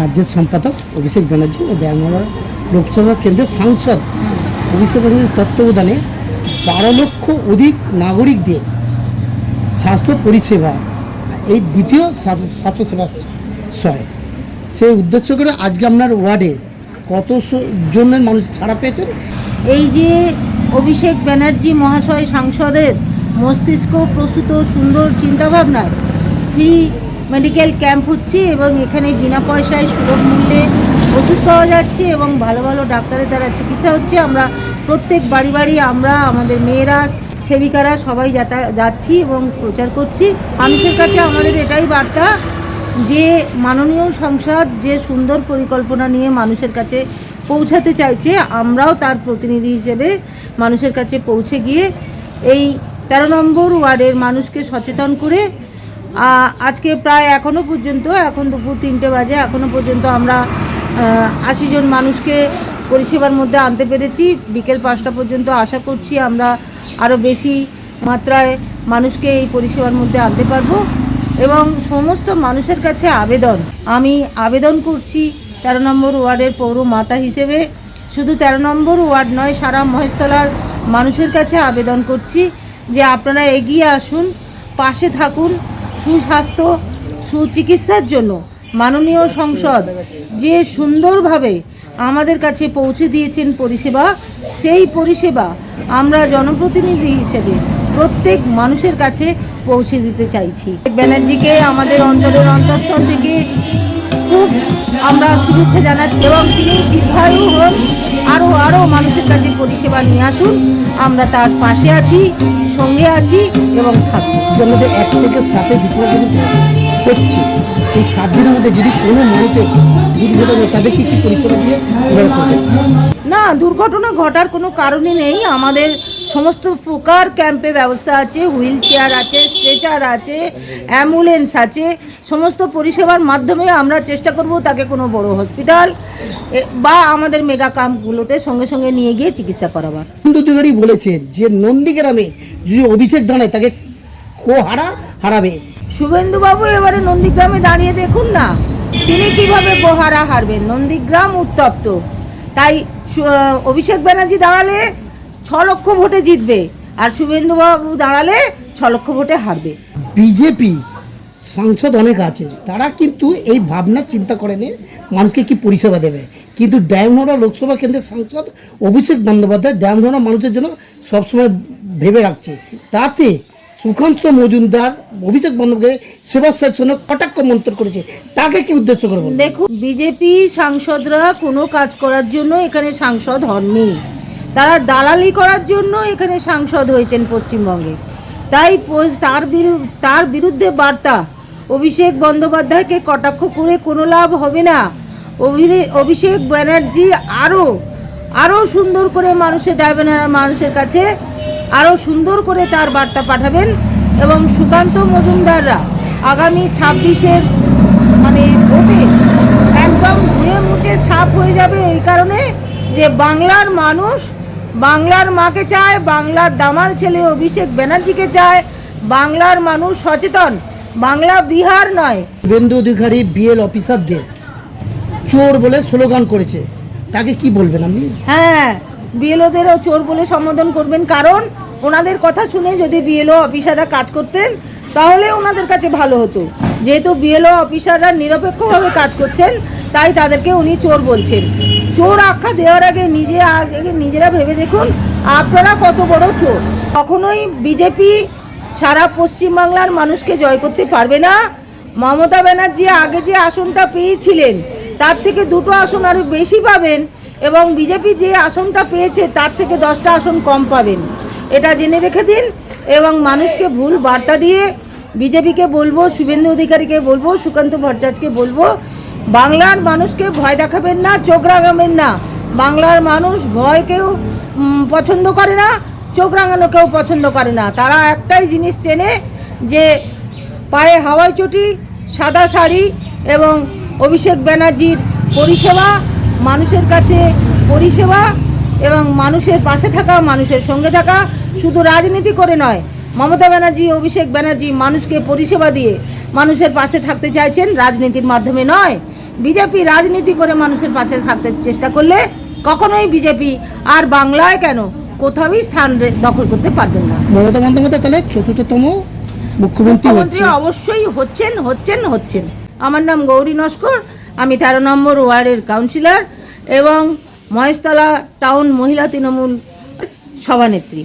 রাজ্যের সম্পাদক অভিষেক ব্যানার্জি ও ব্যাঙ্গালোর লোকসভা কেন্দ্রের সাংসদ অভিষেক ব্যানার্জির তত্ত্বাবধানে বারো লক্ষ অধিক নাগরিকদের স্বাস্থ্য পরিষেবা, এই দ্বিতীয় স্বাস্থ্য- স্বাস্থ্যসেবা সয় সেই উদ্দেশ্য করে আজকে আপনার ওয়ার্ডে কত জনের মানুষ ছাড়া পেয়েছেন? এই যে অভিষেক ব্যানার্জি মহাশয় সাংসদের মস্তিষ্ক প্রসূত সুন্দর চিন্তাভাবনায় ফ্রি মেডিকেল ক্যাম্প হচ্ছে এবং এখানে বিনা পয়সায় সুলভ মূল্যে ওষুধ পাওয়া যাচ্ছে এবং ভালো ভালো ডাক্তারের দ্বারা চিকিৎসা হচ্ছে। আমরা প্রত্যেক বাড়ি বাড়ি আমরা, আমাদের মেয়েরা, সেবিকারা সবাই যাতা, যাচ্ছি এবং প্রচার করছি। মানুষের কাছে আমাদের এটাই বার্তা যে মাননীয় সংসদ যে সুন্দর পরিকল্পনা নিয়ে মানুষের কাছে পৌঁছাতে চাইছে, আমরাও তার প্রতিনিধি হিসেবে মানুষের কাছে পৌঁছে গিয়ে এই তেরো নম্বর ওয়ার্ডের মানুষকে সচেতন করে আজকে প্রায় এখনও পর্যন্ত, এখন দুপুর তিনটে বাজে এখনও পর্যন্ত আমরা আশি জন মানুষকে পরিষেবার মধ্যে আনতে পেরেছি। বিকেল পাঁচটা পর্যন্ত আশা করছি আমরা আরও বেশি মাত্রায় মানুষকে এই পরিষেবার মধ্যে আনতে পারব। এবং সমস্ত মানুষের কাছে আবেদন, আমি আবেদন করছি তেরো নম্বর ওয়ার্ডের পৌর মাতা হিসেবে। শুধু তেরো নম্বর ওয়ার্ড নয়, সারা মহেশতলার মানুষের কাছে আবেদন করছি যে আপনারা এগিয়ে আসুন, পাশে থাকুন সুস্বাস্থ্য, সুচিকিৎসার জন্য মাননীয় সংসদ যে সুন্দরভাবে আমাদের কাছে পৌঁছে দিয়েছেন পরিষেবা, সেই পরিষেবা আমরা জনপ্রতিনিধি হিসেবে প্রত্যেক মানুষের কাছে পৌঁছে দিতে চাইছি। ব্যানার্জিকে আমাদের অঞ্চলের অন্তঃস্থল থেকে খুব আমরা শুভেচ্ছা জানাচ্ছি এবং তিনি দীর্ঘায়ু হন। আরও আরও মানুষের কাছে পরিষেবা নিয়ে আসুন। আমরা তার পাশে আছি সঙ্গে আছি এবং থাকব। আমাদের এক থেকে ডিসেম্বর পর্যন্ত হচ্ছে এই সাত দিনের মধ্যে যদি কোনো মানুষের দুর্ঘটনা তাদেরকে কি পরিষেবা দিয়ে না দুর্ঘটনা ঘটার কোনো কারণই নেই। আমাদের সমস্ত প্রকার ক্যাম্পে ব্যবস্থা আছে হুইল চেয়ার আছে স্ট্রেচার আছে অ্যাম্বুলেন্স আছে সমস্ত পরিষেবার মাধ্যমে আমরা চেষ্টা করব তাকে কোনো বড় হসপিটাল বা আমাদের মেগা ক্যাম্পগুলোতে সঙ্গে সঙ্গে নিয়ে গিয়ে চিকিৎসা করাবার। তিওয়ারি বলেছেন যে নন্দীগ্রামে যদি অভিষেক দাঁড়ায় তাকে কো হারা হারাবে। শুভেন্দুবাবু এবারে নন্দীগ্রামে দাঁড়িয়ে দেখুন না তিনি কীভাবে গোহারা হারবেন? নন্দীগ্রাম উত্তপ্ত। তাই অভিষেক ব্যানার্জি দাঁড়ালে ছ লক্ষ ভোটে জিতবে। আর শুভেন্দুবাবু দাঁড়ালে ছ লক্ষ ভোটে হারবে। বিজেপি সাংসদ অনেক আছে তারা কিন্তু এই ভাবনা চিন্তা করে করেনি মানুষকে কি পরিষেবা দেবে। কিন্তু ড্যামনোড়া লোকসভা কেন্দ্রের সাংসদ অভিষেক বন্দ্যোপাধ্যায় ড্যামনোড়া মানুষের জন্য সবসময় ভেবে রাখছে। তাতে সুকান্ত মজুমদার অভিষেক বন্দ্যোপাধ্যায় সেবাশ্রয়ের জন্য কটাক্ষ মন্তর করেছে। তাকে কি উদ্দেশ্য করে দেখুন বিজেপি সাংসদরা কোনো কাজ করার জন্য এখানে সাংসদ হননি। তারা দালালি করার জন্য এখানে সাংসদ হয়েছেন পশ্চিমবঙ্গে। তাই তার বিরু- তার বিরুদ্ধে বার্তা। অভিষেক বন্দ্যোপাধ্যায়কে কটাক্ষ করে কোনো লাভ হবে না। অভিষেক ব্যানার্জি আরও আরও সুন্দর করে মানুষের ডায়বেনার মানুষের কাছে আরও সুন্দর করে তার বার্তা পাঠাবেন এবং সুকান্ত মজুমদাররা আগামী ছাব্বিশের মানে ভোটে একদম ধুয়ে মুছে সাফ হয়ে যাবে এই কারণে যে বাংলার মানুষ বাংলার মাকে চায় বাংলার দামাল ছেলে অভিষেক ব্যানার্জিকে চায় বাংলার মানুষ সচেতন। বাংলা বিহার নয়। শুভেন্দু অধিকারী বিএল অফিসারদের চোর বলে স্লোগান করেছে। তাকে কি বলবেন আপনি? হ্যাঁ বিএলওদেরও চোর বলে সম্বোধন করবেন। কারণ ওনাদের কথা শুনে যদি বিএলও অফিসাররা কাজ করতেন তাহলে ওনাদের কাছে ভালো হতো। যেহেতু বিএলও অফিসাররা নিরপেক্ষভাবে কাজ করছেন তাই তাদেরকে উনি চোর বলছেন। চোর আখ্যা দেওয়ার আগে নিজে আগে নিজেরা ভেবে দেখুন আপনারা কত বড় চোর। কখনোই বিজেপি সারা পশ্চিমবাংলার মানুষকে জয় করতে পারবে না। মমতা ব্যানার্জি আগে যে আসনটা পেয়েছিলেন, তার থেকে দুটো আসন আরও বেশি পাবেন এবং বিজেপি যে আসনটা পেয়েছে, তার থেকে দশটা আসন কম পাবেন। এটা জেনে রেখে দিন এবং মানুষকে ভুল বার্তা দিয়ে বিজেপিকে বলব, শুভেন্দু অধিকারীকে বলব, সুকান্ত ভট্টাচার্যকে বলব বাংলার মানুষকে ভয় দেখাবেন না চোখ রাগাবেন না। বাংলার মানুষ ভয়কেও উম, পছন্দ করে না চোখ রাঙানোকেও পছন্দ করে না। তারা একটাই জিনিস চেনে যে পায়ে হাওয়াই চটি সাদা শাড়ি এবং অভিষেক ব্যানার্জির পরিষেবা মানুষের কাছে পরিষেবা এবং মানুষের পাশে থাকা মানুষের সঙ্গে থাকা শুধু রাজনীতি করে নয় মমতা ব্যানার্জি অভিষেক ব্যানার্জি মানুষকে পরিষেবা দিয়ে মানুষের পাশে থাকতে চাইছেন রাজনীতির মাধ্যমে নয়। বিজেপি রাজনীতি করে মানুষের পাশে থাকতে চেষ্টা করলে কখনোই বিজেপি আর বাংলায় কেন কোথাওই স্থান দখল করতে পারবেন না। মমতা বন্দ্যোপাধ্যায় তাহলে চতুর্থতম মুখ্যমন্ত্রী মুখ্যমন্ত্রী অবশ্যই হচ্ছেন হচ্ছেন হচ্ছেন। আমার নাম গৌরী নস্কর আমি তেরো নম্বর ওয়ার্ডের কাউন্সিলর এবং মহেশতলা টাউন মহিলা তৃণমূল সভানেত্রী।